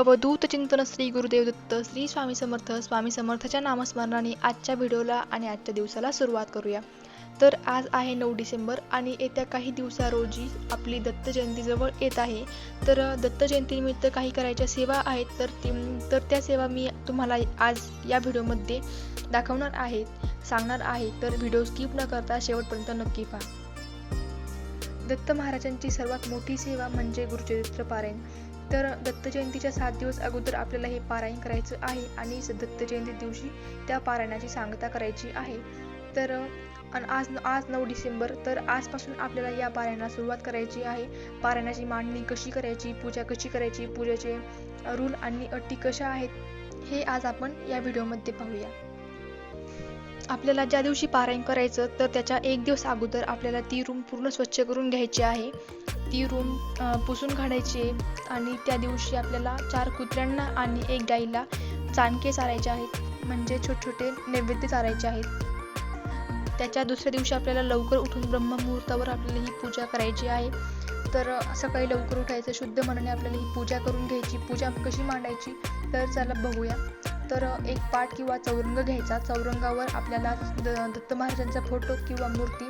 अवधूत चिंतन श्री गुरुदेव दत्त श्री स्वामी समर्थ स्वामी समर्थच्या नामस्मरणाने आजच्या व्हिडिओला आणि आजच्या दिवसाला सुरुवात करूया. तर आज आहे नऊ डिसेंबर आणि येत्या काही दिवसा रोजी आपली दत्त जयंती जवळ येत आहे. तर दत्त जयंतीनिमित्त काही करायच्या सेवा आहेत तर ती तर त्या सेवा मी तुम्हाला आज या व्हिडिओमध्ये दाखवणार आहेत सांगणार आहे. तर व्हिडिओ स्किप न करता शेवटपर्यंत नक्की पहा. दत्त महाराजांची सर्वात मोठी सेवा म्हणजे गुरुचरित्र पारायण. तर दत्त जयंतीच्या सात दिवस अगोदर आपल्याला हे पारायण करायचं आहे आणि दत्त जयंती दिवशी त्या पारायणाची सांगता करायची आहे. तर आज आज नऊ डिसेंबर तर आजपासून आपल्याला या पारायणाला सुरुवात करायची आहे. पारायणाची मांडणी कशी करायची पूजा कशी करायची पूजेचे रूल आणि अटी कशा आहेत हे आज आपण या व्हिडिओमध्ये पाहूया. आपल्याला ज्या दिवशी पारायण करायचं तर त्याच्या एक दिवस अगोदर आपल्याला ती रूम पूर्ण स्वच्छ करून घ्यायची आहे. ती रूम पुसून काढायची आहे आणि त्या दिवशी आपल्याला चार कुत्र्यांना आणि एक गाईला चाणके चारायचे आहेत. म्हणजे छोटे छोटे नैवेद्य चारायचे आहेत. त्याच्या दुसऱ्या दिवशी आपल्याला लवकर उठून ब्रह्ममुहूर्तावर आपल्याला ही पूजा करायची आहे. तर सकाळी लवकर उठायचं शुद्ध मनाने आपल्याला ही पूजा करून घ्यायची. पूजा कशी मांडायची? तर चला बघूया. तर एक पाट किंवा चौरंग घ्यायचा. चौरंगावर आपल्याला द दत्त महाराजांचा फोटो किंवा मूर्ती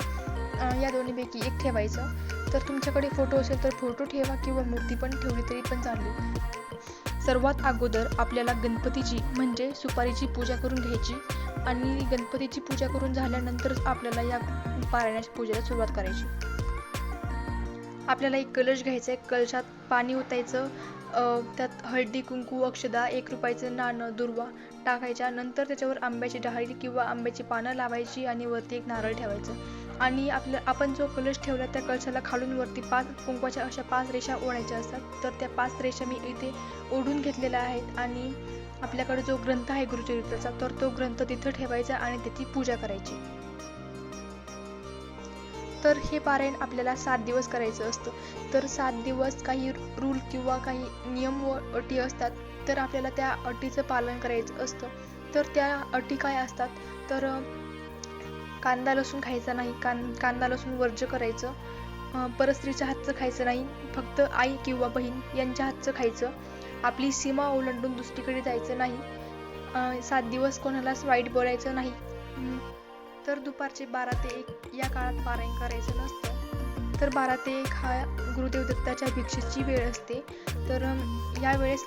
या दोन्हीपैकी एक ठेवायचं. तर तुमच्याकडे फोटो असेल तर फोटो ठेवा किंवा मूर्ती पण ठेवली तरी पण चालेल. सर्वात अगोदर आपल्याला गणपतीची म्हणजे सुपारीची पूजा करून घ्यायची आणि गणपतीची पूजा करून झाल्यानंतरच आपल्याला या पारायणाच्या पूजेला सुरुवात करायची. आपल्याला एक कलश घ्यायचा आहे. कलशात पाणी ओतायचं त्यात हळदी कुंकू अक्षदा एक रुपयाचं नाणं दुर्वा टाकायच्या. नंतर त्याच्यावर आंब्याची डहाळी किंवा आंब्याची पानं लावायची आणि वरती एक नारळ ठेवायचं. आणि आपल्या आपण जो कलश ठेवला त्या कलशाला खालून वरती पाच कुंकवाच्या अशा पाच रेषा ओढायच्या असतात. तर त्या पाच रेषा मी इथे ओढून घेतलेल्या आहेत आणि आपल्याकडे जो ग्रंथ आहे गुरुचरित्राचा तर तो ग्रंथ तिथं ठेवायचा आणि त्याची पूजा करायची. तर हे पारायण आपल्याला सात दिवस करायचं असतं. तर सात दिवस काही रूल किंवा काही नियम व अटी असतात तर आपल्याला त्या अटीचं पालन करायचं असतं. तर त्या अटी काय असतात? तर कांदा लसूण खायचा नाही. कां कांदा लसूण वर्ज्य करायचं. परस्त्रीच्या हातचं खायचं नाही. फक्त आई किंवा बहीण यांच्या हातचं खायचं. आपली सीमा ओलांडून दुसरीकडे जायचं नाही. सात दिवस कोणालाच वाईट बोलायचं नाही. तर दुपारचे बारा ते एक या काळात पारायण करायचं नसतं. तर बारा ते एक हा गुरुदेव दत्ताच्या भिक्षेची वेळ असते. तर यावेळेस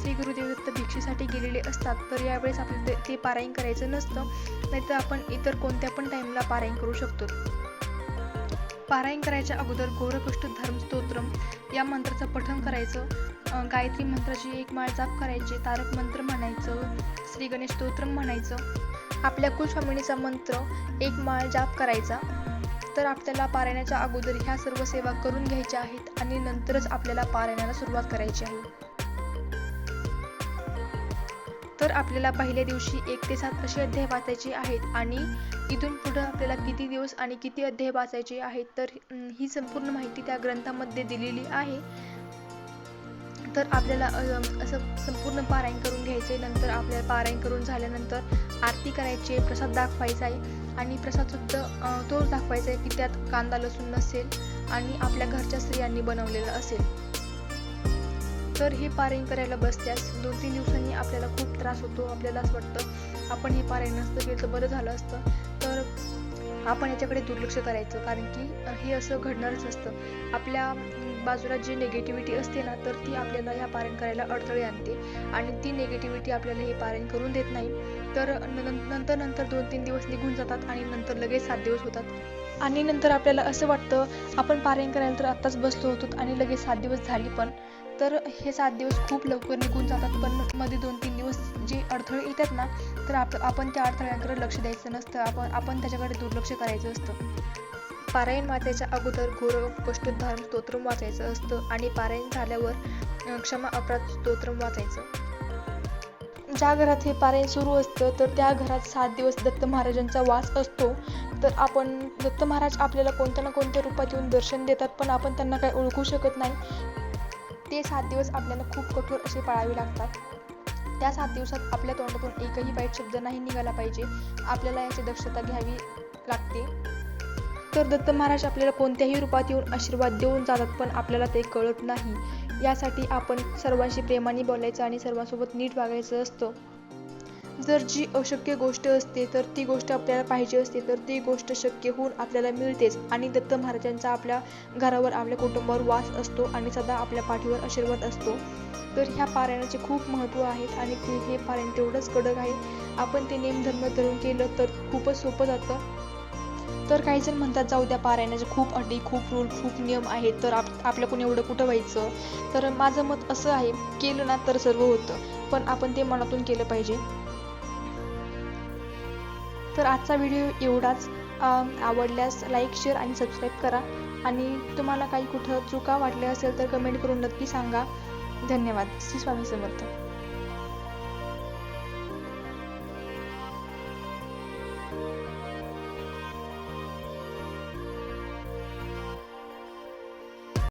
श्री गुरुदेव दत्त भिक्षेसाठी गेलेले असतात. तर यावेळेस आपल्याला ते- पारायण करायचं नसतं. नाहीतर आपण इतर कोणत्या पण टाईमला पारायण करू शकतो. पारायण करायच्या अगोदर गोरकष्ट धर्म स्तोत्रम या मंत्राचं पठण करायचं. गायत्री मंत्राची एक माळ जाप करायची. तारक मंत्र म्हणायचं. श्री गणेश स्तोत्रम म्हणायचं. आपल्या कुलस्वामिनीचा मंत्र एक माळ जाप करायचा. तर आपल्याला पारायणाच्या अगोदर ह्या सर्व सेवा करून घ्यायच्या आहेत आणि नंतरच आपल्याला पारायणाला सुरुवात करायची आहे. तर आपल्याला पहिल्या दिवशी एक ते सात असे अध्याय वाचायचे आहेत आणि इथून पुढं आपल्याला किती दिवस आणि किती अध्याय वाचायचे आहेत तर ही संपूर्ण माहिती त्या ग्रंथामध्ये दिलेली आहे. तर आपल्याला असं संपूर्ण पारायण करून घ्यायचे. नंतर आपल्याला पारायण करून झाल्यानंतर आरती करायची आहे प्रसाद दाखवायचा आहे. आणि प्रसादसुद्धा तोच दाखवायचा आहे की त्यात कांदा लसूण नसेल आणि आपल्या घरच्या स्त्रियांनी बनवलेलं असेल. तर हे पारायण करायला बसल्यास दोन तीन दिवसांनी आपल्याला खूप त्रास होतो. आपल्याला असं वाटतं आपण हे पारायण नसतं केलं तर बरं झालं असतं. तर आपण याच्याकडे दुर्लक्ष करायचं कारण की हे असं घडणारच असतं. आपल्या बाजूला जी निगेटिव्हिटी असते ना तर ती आपल्याला ह्या पारायण करायला अडथळे आणते. आणि ती निगेटिव्हिटी आपल्याला हे पारायण करून देत नाही. तर न- नंतर नंतर दोन तीन दिवस निघून जातात आणि नंतर लगेच सात दिवस होतात. आणि नंतर आपल्याला असं वाटतं आपण पारायण करायला तर आत्ताच बसलो होतो आणि लगेच सात दिवस झाली पण. तर हे सात दिवस खूप लवकर निघून जातात पण मध्ये दोन तीन दिवस जे अडथळे येतात ना तर आप आपण त्या अडथळ्यांकडे लक्ष द्यायचं नसतं. आपण आपण त्याच्याकडे दुर्लक्ष करायचं असतं. पारायण वाचायच्या अगोदर घोर कष्ट धर्म स्तोत्रम वाचायचं असतं आणि पारायण झाल्यावर क्षमा अपराध स्तोत्रम वाचायचं. ज्या घरात हे पारायण सुरू असतं तर त्या घरात सात दिवस दत्त महाराजांचा वास असतो. तर आपण दत्त महाराज आपल्याला कोणत्या ना कोणत्या रूपात येऊन दर्शन देतात पण आपण त्यांना काही ओळखू शकत नाही. ते सात दिवस आपल्याला खूप कठोर असे पाळावे लागतात. त्या सात दिवसात आपल्या तोंडातून एकही वाईट शब्द नाही निघाला पाहिजे. आपल्याला याची दक्षता घ्यावी लागते. तर दत्त महाराज आपल्याला कोणत्याही रूपात येऊन आशीर्वाद देऊन जातात पण आपल्याला ते कळत नाही. यासाठी आपण सर्वांशी प्रेमाने बोलायचं आणि सर्वांसोबत नीट वागायचं असतं. जर जी अशक्य गोष्ट असते तर ती गोष्ट आपल्याला पाहिजे असते तर ती गोष्ट शक्य होऊन आपल्याला मिळतेच. आणि दत्त महाराजांचा आपल्या घरावर आपल्या कुटुंबावर वास असतो आणि सदा आपल्या पाठीवर आशीर्वाद असतो. तर ह्या पारायणाचे खूप महत्त्व आहेत आणि ते हे पारायण तेवढंच कडक आहे. आपण ते नेमधर्म धरून केलं तर खूपच सोपं जातं. तर काही जण म्हणतात जाऊ द्या पारायणाचे खूप अटी खूप रूल खूप नियम आहेत तर आप आपल्याकडून एवढं कुठं व्हायचं? तर माझं मत असं आहे केलं ना तर सर्व होतं. पण आपण ते मनातून केलं पाहिजे. तर आजचा व्हिडिओ एवढाच. आवडल्यास लाईक शेअर आणि सबस्क्राईब करा. आणि तुम्हाला काही कुठं चुका वाटल्या असेल तर कमेंट करून नक्की सांगा. धन्यवाद. श्री स्वामी समर्थ.